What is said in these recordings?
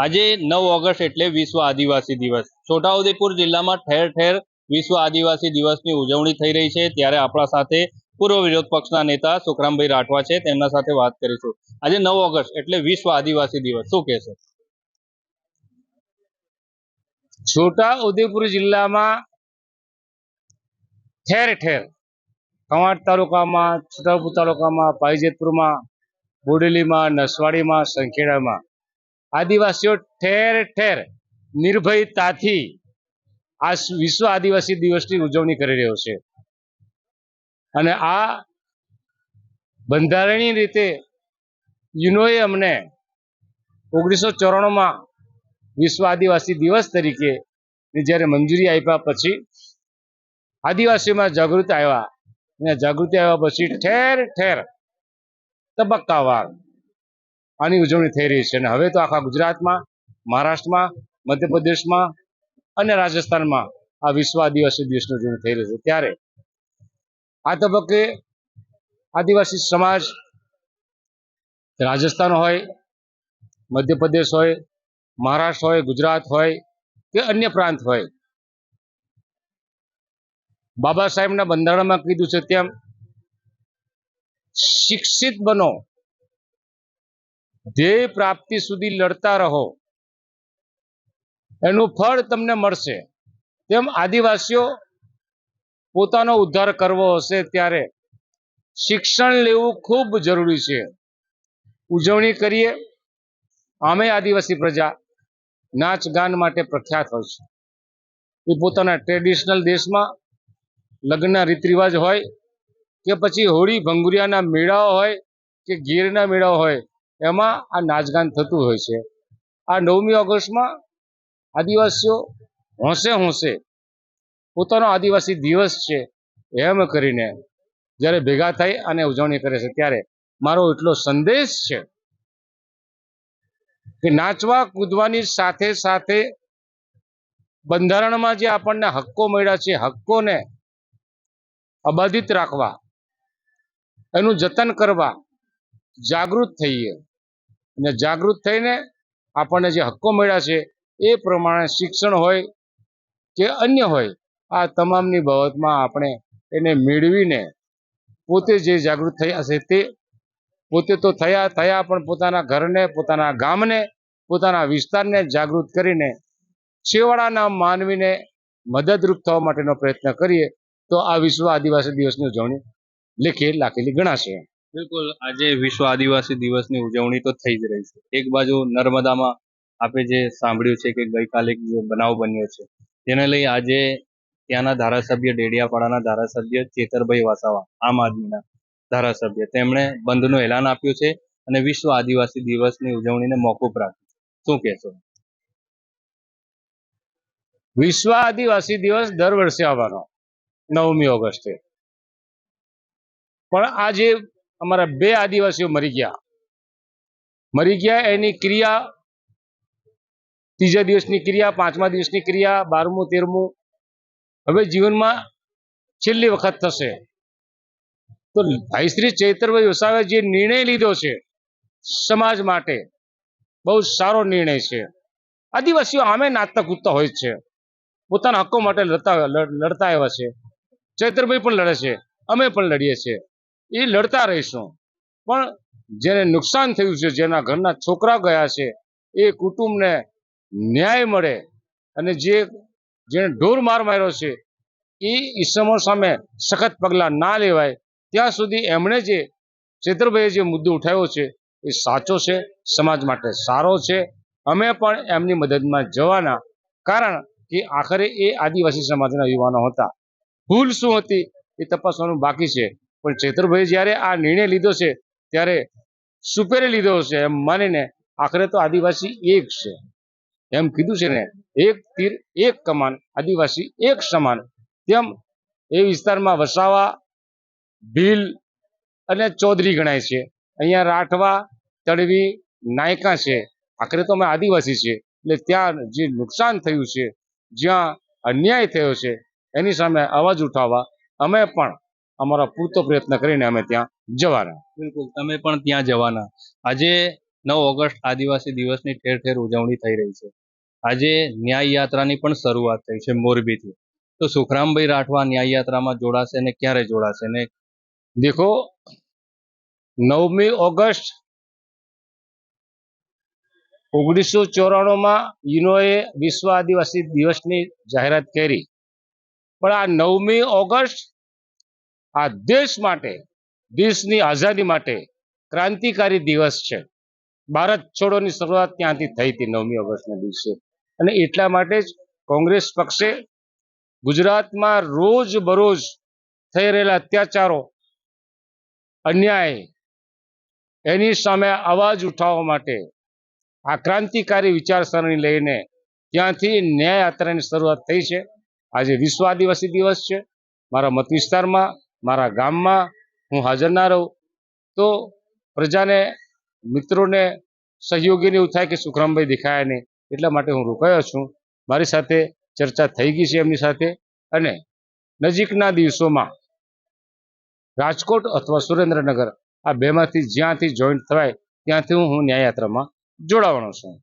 આજે નવ ઓગસ્ટ એટલે વિશ્વ આદિવાસી દિવસ. છોટાઉદેપુર જિલ્લામાં ઠેર ઠેર વિશ્વ આદિવાસી દિવસની ઉજવણી થઈ રહી છે. ત્યારે આપણા સાથે પૂર્વ વિરોધ પક્ષના નેતા સુખરામભાઈ રાઠવા છે. તેમના સાથે વાત કરીશું. આજે નવ ઓગસ્ટ એટલે વિશ્વ આદિવાસી દિવસ. શું કહેશો? છોટા ઉદેપુર જિલ્લામાં ઠેર ઠેર કવાંટ તાલુકામાં, છોટાઉદેપુર તાલુકામાં પાઇજેતપુરમાં બોડેલીમાં, નસવાડીમાં, સંખેડામાં આદિવાસીઓ ઠેર ઠેર નિર્ભયતાથી આ વિશ્વ આદિવાસી દિવસની ઉજવણી કરી રહ્યો છે. અને આ બંધારણીય રીતે યુનોએ અમને ઓગણીસો ચોરાણુંમાં વિશ્વ આદિવાસી દિવસ તરીકે જ્યારે મંજૂરી આપ્યા પછી આદિવાસીઓમાં જાગૃતિ આવ્યા. અને જાગૃતિ આવ્યા પછી ઠેર ઠેર તબક્કાવાર આની ઉજવણી થઈ રહી છે. અને હવે તો આખા ગુજરાતમાં, મહારાષ્ટ્રમાં, મધ્યપ્રદેશમાં અને રાજસ્થાનમાં આ વિશ્વ આદિવાસી દિવસની ઉજવણી થઈ રહી છે. ત્યારે આ તબક્કે આદિવાસી સમાજ રાજસ્થાન હોય, મધ્યપ્રદેશ હોય, મહારાષ્ટ્ર હોય, ગુજરાત હોય કે અન્ય પ્રાંત હોય, બાબા સાહેબના બંધારણમાં કીધું છે તેમ, શિક્ષિત બનો ધ્યેય પ્રાપ્તિ સુધી લડતા રહો. એનું ફળ તમને મળશે. તેમ આદિવાસીઓ પોતાનો ઉદ્ધાર કરવો હશે ત્યારે શિક્ષણ લેવું ખૂબ જરૂરી છે. ઉજવણી કરીએ. આમે આદિવાસી પ્રજા નાચ ગાન માટે પ્રખ્યાત હોય છે. એ પોતાના ટ્રેડિશનલ દેશમાં લગ્નના રીત રિવાજ હોય કે પછી હોળી ભંગુરિયાના મેળાઓ હોય કે ગીરના મેળાઓ હોય એમાં આ નાચગાન થતું હોય છે. આ નવમી ઓગસ્ટમાં આદિવાસીઓ હોંશે હોંશે પોતાનો આદિવાસી દિવસ છે એમ કરીને જ્યારે ભેગા થઈ અને ઉજવણી કરે છે ત્યારે મારો એટલો સંદેશ છે કે નાચવા કૂદવાની સાથે સાથે બંધારણમાં જે આપણને હક્કો મળ્યા છે હક્કોને અબાધિત રાખવા, એનું જતન કરવા જાગૃત થઈએ. અને જાગૃત થઈને આપણને જે હક્કો મળ્યા છે, એ પ્રમાણે શિક્ષણ હોય કે અન્ય હોય, આ તમામની બાબતમાં આપણે એને મેળવીને પોતે જે જાગૃત થયા છે તે પોતે તો થયા થયા પણ પોતાના ઘરને, પોતાના ગામને, પોતાના વિસ્તારને જાગૃત કરીને છેવાડાના માનવીને મદદરૂપ થવા માટેનો પ્રયત્ન કરીએ, તો આ વિશ્વ આદિવાસી દિવસની ઉજવણી લેખે લાખેલી ગણાશે. બિલકુલ, આજે વિશ્વ આદિવાસી દિવસની ઉજવણી તો થઈ જ રહી છે. એક બાજુ નર્મદામાં આપણે જે સાંભળ્યું છે કે ગઈકાલે જે બનાવ બન્યો છે તેને લઈ આજે ત્યાંના ધારાસભ્ય ડેડિયાપાડાના ધારાસભ્ય ચેતરભાઈ વાસાવા, આમ આદમીના ધારાસભ્ય, તેમણે બંધનું એલાન આપ્યું છે અને વિશ્વ આદિવાસી દિવસની ઉજવણીને મોકૂફ રાખ્યું શું કહેશો? વિશ્વ આદિવાસી દિવસ દર વર્ષે આવવાનો, નવમી ઓગસ્ટે. પણ આજે અમારા બે આદિવાસીઓ મરી ગયા. મરી ગયા, એની ક્રિયા ત્રીજા દિવસની ક્રિયા, પાંચમા દિવસની ક્રિયા, બારમું, તેરમું. હવે જીવનમાં છેલ્લી વખત થશે. તો ભાઈ શ્રી ચૈતરભાઈ વસાવે જે નિર્ણય લીધો છે સમાજ માટે, બહુ સારો નિર્ણય છે. આદિવાસીઓ આમે નાચતા કૂદતા હોય છે. પોતાના હક્કો માટે લડતા લડતા આવ્યા છે. ચૈતરભાઈ પણ લડે છે. અમે પણ લડીએ છીએ. એ લડતા રહીશું. પણ જેને નુકસાન થયું છે, જેના ઘરના છોકરા ગયા છે, એ કુટુંબને ન્યાય મળે. અને જે જેને ઢોર માર માર્યો છે એ ઈસમો સામે સખત પગલાં ના લેવાય. ત્યાં સુધી એમણે જે ચેતરભાઈએ જે મુદ્દો ઉઠાવ્યો છે, એ સાચો છે, સમાજ માટે સારો છે. અમે પણ એમની મદદમાં જવાના. કારણ કે આખરે એ આદિવાસી સમાજના યુવાનો હતા. ભૂલ શું હતી એ તપાસવાનું બાકી છે. પણ ચેતરભાઈ જ્યારે આ નિર્ણય લીધો છે, ત્યારે સુપેરે લીધો છે એમ માનીને આખરે તો આદિવાસી એક છે. એમ કીધું છે ને, એક તીર, એક કમાન, આદિવાસી એક સમાન. તેમ એ વિસ્તારમાં વસાવા, ભીલ અને ચૌધરી ગણાય છે. અહીંયા રાઠવા તળવી નાયકા છે. આખરે તો અમે આદિવાસી છે એટલે ત્યાં જે નુકસાન થયું છે, જ્યાં અન્યાય થયો છે, એની સામે અવાજ ઉઠાવવા અમે પણ અમારો પૂરતો પ્રયત્ન કરીને અમે ત્યાં જવાના બિલકુલ તમે પણ ત્યાં જવાના. આજે નવ ઓગસ્ટ આદિવાસી દિવસની ઠેર ઠેર ઉજવણી થઈ રહી છે. આજે ન્યાય યાત્રાની પણ શરૂઆત થઈ છે મોરબીથી. તો સુખરામભાઈ રાઠવા ન્યાય યાત્રામાં જોડાશે ને ક્યારે જોડાશે ને? દેખો નવમી ઓગસ્ટ ઓગણીસો ચોરાણુંમાં યુનોએ વિશ્વ આદિવાસી દિવસની જાહેરાત કરી. પણ આ નવમી ઓગસ્ટ આ દેશ માટે, દેશની આઝાદી માટે ક્રાંતિકારી દિવસ છે. ભારત છોડોની શરૂઆત ત્યાંથી થઈ હતી નવમી ઓગસ્ટના દિવસે. અને એટલા માટે જ કોંગ્રેસ પક્ષે ગુજરાતમાં રોજ બરોજ થઈ રહેલા અત્યાચારો, અન્યાય, એની સામે અવાજ ઉઠાવવા માટે આ ક્રાંતિકારી વિચારસરણી લઈને ત્યાંથી ન્યાય યાત્રાની શરૂઆત થઈ છે. આજે વિશ્વ આદિવાસી દિવસ છે. મારા મત વિસ્તારમાં મારા ગામમાં હું હાજર ના રહું, તો પ્રજાને, મિત્રોને સહયોગીને એવું થાય કે સુખરામભાઈ દેખાયા નહીં, એટલા માટે હું રોકાયો છું. મારી સાથે ચર્ચા થઈ ગઈ છે એમની સાથે અને નજીકના દિવસોમાં રાજકોટ અથવા સુરેન્દ્રનગર આ બેમાંથી જ્યાંથી જોઈન્ટ થવાય, ત્યાંથી હું ન્યાયયાત્રામાં જોડાવાનો છું.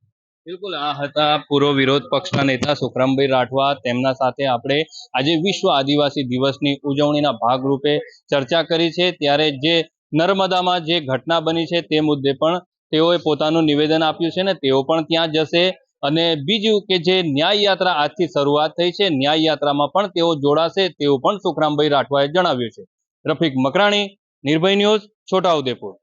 બિલકુલ, આ હતા પૂર્વ વિરોધ પક્ષના નેતા સુખરામભાઈ રાઠવા. તેમના સાથે આપણે આજે વિશ્વ આદિવાસી દિવસની ઉજવણીના ભાગરૂપે ચર્ચા કરી છે. ત્યારે જે નર્મદામાં જે ઘટના બની છે તે મુદ્દે પણ તેઓએ પોતાનું નિવેદન આપ્યું છે ને તેઓ પણ ત્યાં જશે. અને બીજું કે જે ન્યાય યાત્રા આજથી શરૂઆત થઈ છે, ન્યાય યાત્રામાં પણ તેઓ જોડાશે તેવું પણ સુખરામભાઈ રાઠવાએ જણાવ્યું છે. રફીક મકરાણી, નિર્ભય ન્યૂઝ છોટાઉદેપુર